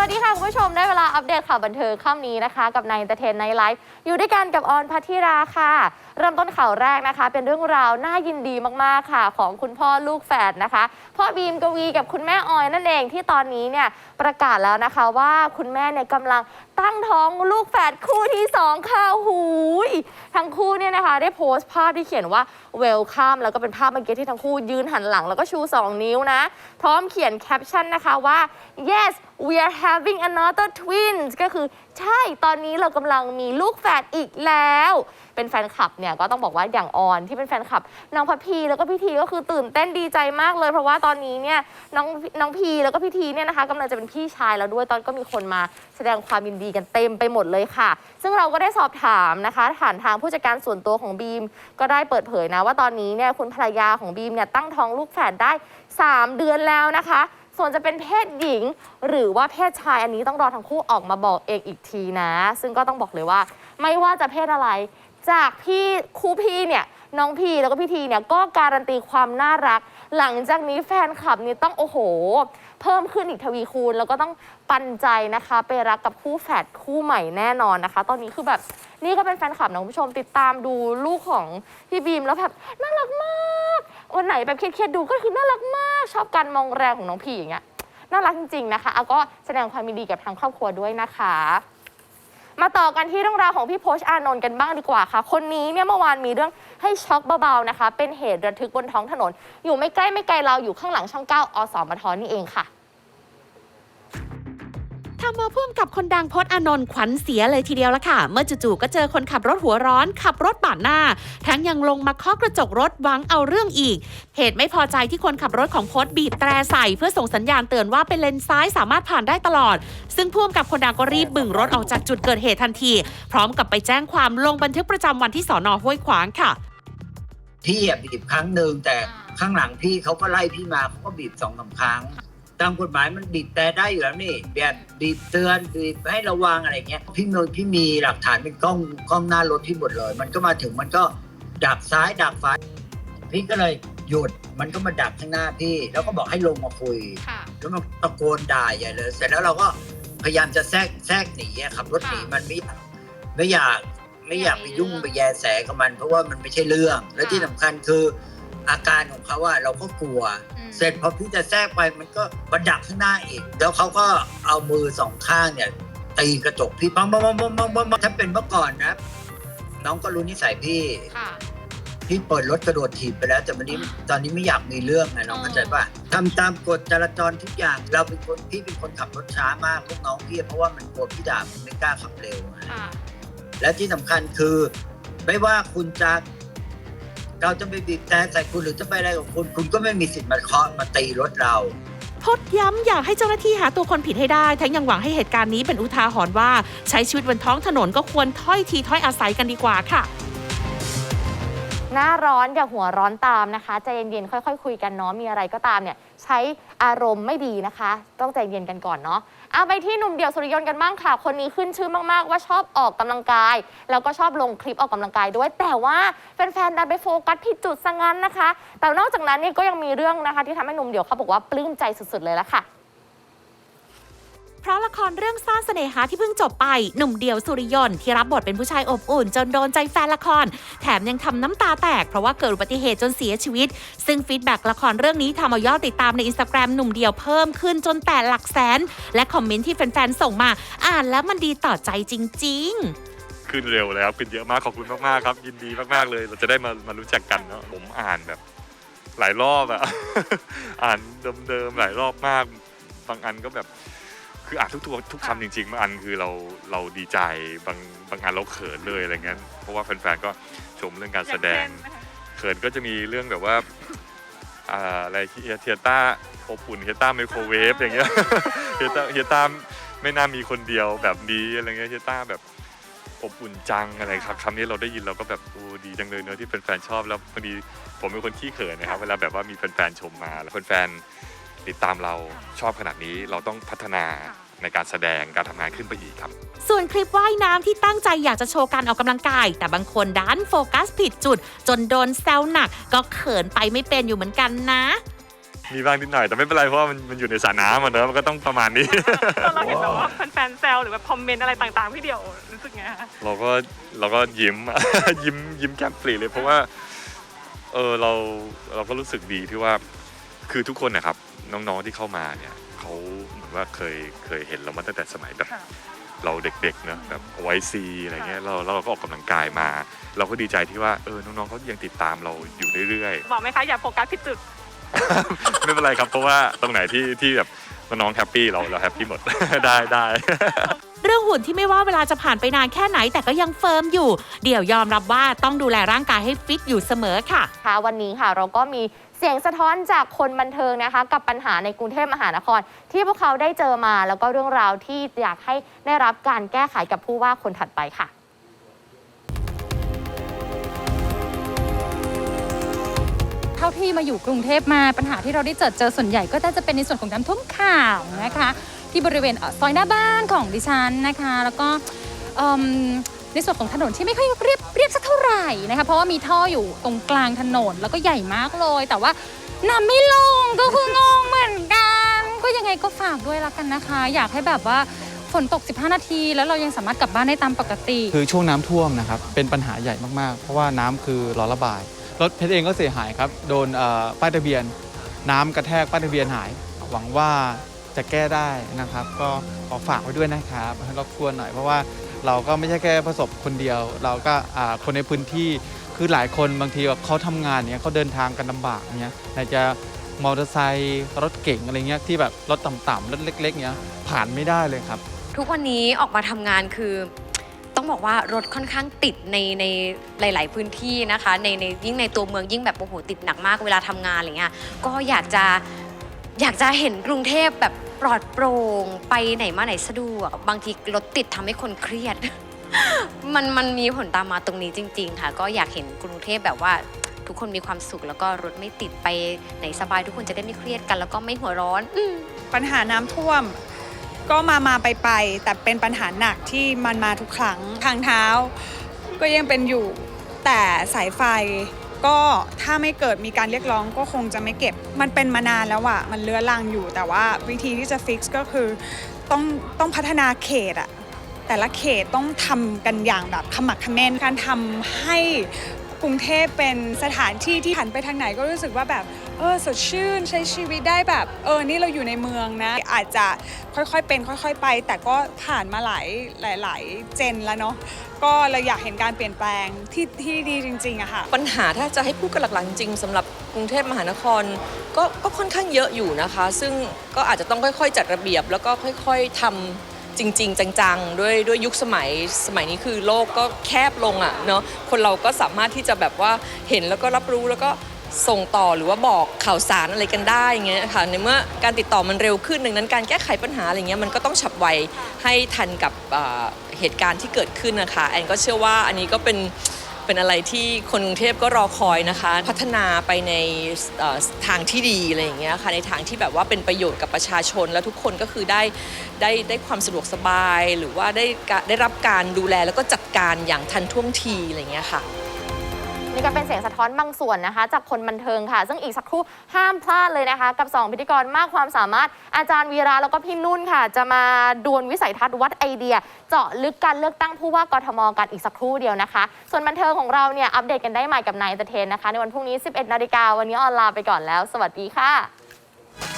วัสดีค่ะ คุณผู้ชมได้เวลาอัปเดตข่าวบันเทิงค่ำนี้นะคะ กับนายเตเทนในไลฟ์อยู่ด้วยกันกับออนพัทธิราค่ะ เริ่มต้นข่าวแรกนะคะ เป็นเรื่องราวน่ายินดีมากๆค่ะ ของคุณพ่อลูกแฝดนะคะพ่อบีมกวีกับคุณแม่ออยนั่นเองที่ตอนนี้เนี่ยประกาศแล้วนะคะว่าคุณแม่เนี่ยกำลังตั้งท้องลูกแฝดคู่ที่สองค่ะหูยทั้งคู่เนี่ยนะคะ ได้โพสต์ภาพที่เขียนว่า welcome แล้วก็เป็นภาพเมื่อกี้ที่ทั้งคู่ยืนหันหลังแล้วก็ชู 2 นิ้วนะ พร้อมเขียนแคปชั่นนะคะว่า yes we are having another twins ก็คือใช่ตอนนี้เรากำลังมีลูกแฝดอีกแล้ว เป็นแฟนคลับเนี่ยก็ต้องบอกว่าอย่างออนที่เป็นแฟนคลับน้องพัพพีแล้วก็พี่ทีก็คือตื่นเต้นดีใจมากเลย เพราะว่าตอนนี้เนี่ยน้องน้องพีแล้วก็พี่ทีเนี่ยนะคะกำลังจะเป็นพี่ชายแล้วด้วยตอนก็มีคนมาแสดงความยินดีกันเต็มไปหมดเลยค่ะ ซึ่งเราก็ได้สอบถามนะคะผ่านทางผู้จัดการส่วนตัวของบีม ก็ได้เปิดเผยนะว่าตอนนี้เนี่ยคุณภรรยาของบีมเนี่ยตั้งท้องลูกแฝดได้ 3 เดือนแล้วนะคะ ส่วนจะเป็นเพศหญิง หรือว่าเพศชายอันนี้ต้องรอทั้งคู่ออกมาบอกเองอีกทีนะ ซึ่งก็ต้องบอกเลยว่า ไม่ว่าจะเพศอะไร จากพี่ครูพี่เนี่ยน้องพีแล้วก็พี่ทีเนี่ยก็การันตีความน่ารัก หลังจากนี้แฟนคลับนี่ต้องโอ้โห เพิ่มขึ้นอีกทวีคูณ แล้วก็ต้องปันใจนะคะ ไปรักกับคู่แฝดคู่ใหม่แน่นอนนะคะ ตอนนี้คือแบบนี่ก็เป็นแฟนคลับนะคุณผู้ชมติดตามดูลูกของพี่บีมแล้วแบบน่ารักมากวันไหนแบบเครียดๆดูก็คือน่ารักมาก ชอบการมองแรงของน้องพีอย่างเงี้ยน่ารักจริงๆนะคะเอาก็แสดงความยินดีกับทางครอบครัวด้วยนะคะ มาต่อกันที่เรื่องราวของพี่โพชอานนท์กันบ้างดีกว่าค่ะ คนนี้เนี่ยเมื่อวานมีเรื่องให้ช็อกเบาๆนะคะ เป็นเหตุระทึกบนท้องถนน อยู่ไม่ใกล้ไม่ไกลเราอยู่ข้างหลังช่อง9อสมทนี่เองค่ะ ทำมาพ่วงกับคนดังพจน์อานนท์ขวัญเสียเลยทีเดียวละค่ะ เมื่อจู่ๆก็เจอคนขับรถหัวร้อน ขับรถปาดหน้า ทั้งยังลงมาเคาะกระจกรถหวังเอาเรื่องอีก เหตุไม่พอใจที่คนขับรถของพจน์บีบแตรใส่ เพื่อส่งสัญญาณเตือนว่าเป็นเลนซ้ายสามารถผ่านได้ตลอด ซึ่งพ่วงกับคนดังก็รีบบึงรถออกจากจุดเกิดเหตุทันที พร้อมกับไปแจ้งความลงบันทึกประจำวันที่สอนอห้วยขวางค่ะพี่บีบครั้งหนึ่งแต่ข้างหลังพี่เขาก็ไล่พี่มาเขาก็บีบสองสามครั้ง ตามกฎหมายมันบีบแต่ได้อยู่แล้วนี่แบบบีบเตือนบีบให้ระวังอะไรเงี้ยพี่มีพี่มีหลักฐานเป็นกล้องกล้องหน้ารถพี่หมดเลย มันก็มาถึงมันก็ดักซ้ายดักฟ้าพี่ก็เลยหยุดมันก็มาดักข้างหน้าพี่ แล้วก็บอกให้ลงมาคุยแล้วมันตะโกนด่าใหญ่เลย เสร็จแล้วเราก็พยายามจะแทรกแทรกหนีอะขับรถหนีมันไม่อยากไม่อยากไม่อยากไปยุ่งไปแยแสกับมัน เพราะว่ามันไม่ใช่เรื่อง และที่สำคัญคืออาการของเขาว่าเราก็กลัว เสร็จพอพี่จะแทรกไปมันก็บันดักข้างหน้าอีก แล้วเขาก็เอามือสองข้างเนี่ยตีกระจกพี่ปังปังปังปังปังปังปังถ้าเป็นเมื่อก่อนนะ น้องก็รู้นิสัยพี่ค่ะพี่เปิดรถกระโดดถีบไปแล้ว แต่วันนี้ตอนนี้ไม่อยากมีเรื่องไงน้องเข้าใจป่ะทำตามกฎจราจรทุกอย่างเราเป็นคนพี่เป็นคนขับรถช้ามากพวกน้องพี่เพราะว่ามันกลัวพี่ด่ามันไม่กล้าขับเร็วไงค่ะและที่สำคัญคือ ไม่ว่าคุณจะ เราจะไปบีบแต่ใส่คุณหรือจะไปอะไรกับคุณ คุณก็ไม่มีสิทธิ์มาเคาะมาตีรถเรา พดย้ำอยากให้เจ้าหน้าที่หาตัวคนผิดให้ได้ ทั้งยังหวังให้เหตุการณ์นี้เป็นอุทาหรณ์ว่า ใช้ชีวิตบนท้องถนนก็ควรถ้อยทีถ้อยอาศัยกันดีกว่าค่ะ หน้าร้อนอย่าหัวร้อนตามนะคะใจเย็นๆค่อย ๆ คุยกันเนาะมีอะไรก็ตามเนี่ย ใช้อารมณ์ไม่ดีนะคะ ต้องใจเย็นกันก่อนเนาะ เอาไปที่หนุ่มเดี่ยวสุริยนต์กันบ้างค่ะ คนนี้ขึ้นชื่อมากๆ ว่าชอบออกกำลังกาย แล้วก็ชอบลงคลิปออกกำลังกายด้วย แต่ว่าแฟนๆดันไปโฟกัสผิดจุดซะงั้นนะคะ แต่นอกจากนั้นนี่ก็ยังมีเรื่องนะคะ ที่ทำให้หนุ่มเดี่ยวเขาบอกว่าปลื้มใจสุดๆเลยละค่ะ เพราะละครเรื่องซ่านเสน่หาที่เพิ่งจบไป หนุ่มเดียวสุริยนที่รับบทเป็นผู้ชายอบอุ่น จนโดนใจแฟนละคร แถมยังทำน้ำตาแตกเพราะว่าเกิดอุบัติเหตุจนเสียชีวิต ซึ่งฟีดแบ็กละครเรื่องนี้ทำเอายอดติดตามในอินสตาแกรมหนุ่มเดียวเพิ่มขึ้นจนแต่หลักแสน และคอมเมนต์ที่แฟนๆส่งมา อ่านแล้วมันดีต่อใจจริง ๆขึ้นเร็วเลยครับขึ้นเยอะมากขอบคุณมากๆครับ ยินดีมากๆเลย เราจะได้มามารู้จักกันเนาะผมอ่านแบบ หลายรอบอะอ่านเดิมๆหลายรอบมากบางอันก็แบบ คืออ่านทุกตัวทุกคำจริงๆบางอันคือเราเราดีใจบางบางอันเราเขินเลยอะไรเงี้ยเพราะว่าแฟนๆก็ชมเรื่องการแสดงเขินก็จะมีเรื่องแบบว่าอ่าอะไรเฮียเทียต้าอบอุ่นเฮียต้าไมโครเวฟอย่างเงี้ยเฮียต้าเฮียต้าไม่น่ามีคนเดียวแบบนี้อะไรเงี้ยเฮียต้าแบบอบอุ่นจังอะไรครับคำนี้เราได้ยินเราก็แบบโอ้ดีจังเลยเนอะที่แฟนๆชอบแล้วพอดีผมเป็นคนขี้เขินนะครับ เวลาแบบว่ามีแฟนๆชมมาแล้วแฟนๆ ติดตามเราชอบขนาดนี้เราต้องพัฒนาในการแสดงการทำงานขึ้นไปอีกครับ ส่วนคลิปว่ายน้ำที่ตั้งใจอยากจะโชว์การออกกำลังกาย แต่บางคนดันโฟกัสผิดจุด จนโดนแซวหนัก ก็เขินไปไม่เป็นอยู่เหมือนกันนะ มีบ้างนิดหน่อยแต่ไม่เป็นไรเพราะว่ามันมันอยู่ในสระน้ำอะเนอะมันก็ต้องประมาณนี้ ตอนเราเห็นแบบว่าแฟนๆแซวหรือแบบคอมเมนต์อะไรต่างๆพี่เดี่ยวรู้สึกไงคะเราก็เราก็ยิ้ม ยิ้มยิ้มแก้มปรีเลยเพราะว่า เออเราเราก็รู้สึกดีที่ว่าคือทุกคนนะครับ น้องๆที่เข้ามาเนี่ยเขาเหมือนว่าเคยเคยเห็นเรามาตั้งแต่สมัยแบบค่ะ เราเด็กๆเนอะแบบไวซีอะไรเงี้ยเราแล้วเราก็ออกกำลังกายมา เราก็ดีใจที่ว่าเออน้องๆเขายังติดตามเราอยู่เรื่อยบอกไหมคะอย่าโฟกัสผิดจุดๆไม่เป็นไรครับ เพราะว่าตรงไหนที่ที่แบบน้องๆแฮปปี้เราเราแฮปปี้หมด ได้ได้เรื่อง หุ่นที่ไม่ว่าเวลาจะผ่านไปนานแค่ไหนแต่ก็ยังเฟิร์มอยู่ เดี๋ยวยอมรับว่าต้องดูแลร่างกายให้ฟิตอยู่เสมอค่ะ ค่ะวันนี้ค่ะเราก็มีเสียงสะท้อนจากคนบันเทิงนะคะ กับปัญหาในกรุงเทพมหานคร ที่พวกเขาได้เจอมาแล้วก็เรื่องราวที่อยากให้ได้รับการแก้ไขกับผู้ว่าคนถัดไปค่ะ เท่าที่มาอยู่กรุงเทพมาปัญหาที่เราได้เจอเจอส่วนใหญ่ก็น่าจะเป็นในส่วนของน้ำท่วมข่าวนะคะ ที่บริเวณซอยหน้าบ้านของดิฉันนะคะ แล้วก็ในส่วนของถนนที่ไม่ค่อยเรียบเรียบสักเท่าไหร่นะคะ เพราะว่ามีท่ออยู่ตรงกลางถนนแล้วก็ใหญ่มากเลย แต่ว่าน้ำไม่ลงก็คืองงเหมือนกัน ก็ยังไงก็ฝากด้วยละกันนะคะ อยากให้แบบว่าฝนตก 15 นาที แล้วเรายังสามารถกลับบ้านได้ตามปกติ คือช่วงน้ำท่วมนะครับ เป็นปัญหาใหญ่มากๆ เพราะว่าน้ำคือรอระบาย รถเพชรเองก็เสียหายครับ โดนป้ายทะเบียน น้ำกระแทกป้ายทะเบียนหาย หวังว่า จะแก้ได้นะครับ ก็ขอฝากไว้ด้วยนะครับรบกวนหน่อยเพราะว่าเราก็ไม่ใช่แค่ประสบคนเดียว เราก็คนในพื้นที่คือหลายคนบางทีเขาทำงานเนี้ยเขาเดินทางกันลำบากเนี้ยไหนจะมอเตอร์ไซค์รถเก๋งอะไรเงี้ยที่แบบรถต่ำๆรถเล็ก ๆเนี้ยผ่านไม่ได้เลยครับ ทุกวันนี้ออกมาทำงานคือต้องบอกว่ารถค่อนข้างติดในในหลาย ๆ พื้นที่นะคะในในยิ่งในตัวเมืองยิ่งแบบโอ้โหติดหนักมากเวลาทำงานอะไรเงี้ยก็อยากจะอยากจะเห็นกรุงเทพแบบ ปลอดโปร่งไปไหนมาไหนสะดวกบางทีรถติดทำให้คนเครียด มันมันมีผลตามมาตรงนี้จริง ๆ ค่ะ ก็อยากเห็นกรุงเทพแบบว่า ทุกคนมีความสุขแล้วก็รถไม่ติดไปไหนสบาย ทุกคนจะได้ไม่เครียดกัน แล้วก็ไม่หัวร้อนอืม ปัญหาน้ำท่วม ก็มามาไปไปแต่เป็นปัญหาหนักที่มันมาทุกครั้งทางเท้า ก็ยังเป็นอยู่แต่สายไฟ ก็ถ้าไม่เกิดมีการเรียกร้องก็คงจะไม่เก็บ มันเป็นมานานแล้วอะมันเลื้อรังอยู่ แต่ว่าวิธีที่จะฟิกซ์ก็คือต้องต้องพัฒนาเขตอะแต่ละเขตต้องทำกันอย่างแบบขมักขม้นการทำให้ กรุงเทพเป็นสถานที่ที่หันไปทางไหนก็รู้สึกว่าแบบเออสดชื่นใช้ชีวิตได้แบบเออนี่เราอยู่ในเมืองนะ อาจจะค่อยๆเป็นค่อย ๆ ไป แต่ก็ผ่านมาหลายหลายๆเจนแล้วเนาะก็เราอยากเห็นการเปลี่ยนแปลงที่ที่ดีจริงๆอะค่ะปัญหาถ้าจะให้พูดกันหลักๆจริงๆสำหรับกรุงเทพมหานครก็ก็ค่อนข้างเยอะอยู่นะคะ ซึ่งก็อาจจะต้องค่อยๆ จัดระเบียบแล้วก็ค่อย ๆทำ จริง ๆ จังๆ ด้วยด้วยยุคสมัยสมัยนี้คือโลกก็แคบลงอะ่ะเนาะคนเราก็สามารถที่จะแบบว่าเห็นแล้วก็รับรู้แล้วก็ส่งต่อหรือว่าบอกข่าวสารอะไรกันได้อย่างเงี้ยค่ะในเมื่อการติดต่อมันเร็วขึ้นดังนั้นการแก้ไขปัญหาอะไรเงี้ยมันก็ต้องฉับไวให้ทันกับเหตุการณ์ที่เกิดขึ้นนะคะแอนก็เชื่อว่าอันนี้ก็เป็น เป็นอะไรที่คนกรุงเทพก็รอคอยนะคะ พัฒนาไปในทางที่ดีอะไรอย่างเงี้ยค่ะในทางที่แบบว่าเป็นประโยชน์กับประชาชน แล้วทุกคนก็คือได้ได้ได้ความสะดวกสบาย หรือว่าได้ได้รับการดูแลแล้วก็จัดการอย่างทันท่วงทีอะไรอย่างเงี้ยค่ะ นี่ก็เป็นเสียงสะท้อนบางส่วนนะคะ จากคนบันเทิงค่ะ ซึ่งอีกสักครู่ห้ามพลาดเลยนะคะ กับ 2 พิธีกรมากความสามารถอาจารย์วีระแล้วก็พี่นุ่นค่ะ จะมาดวลวิสัยทัศน์วัดไอเดีย เจาะลึกการเลือกตั้งผู้ว่ากทมกันอีกสักครู่เดียวนะคะ ส่วนบันเทิงของเราเนี่ยอัปเดตกันได้ใหม่กับนายเตเทนนะคะ ในวันพรุ่งนี้ 11นาฬิกาวันนี้ออนไลน์ไปก่อนแล้ว สวัสดีค่ะ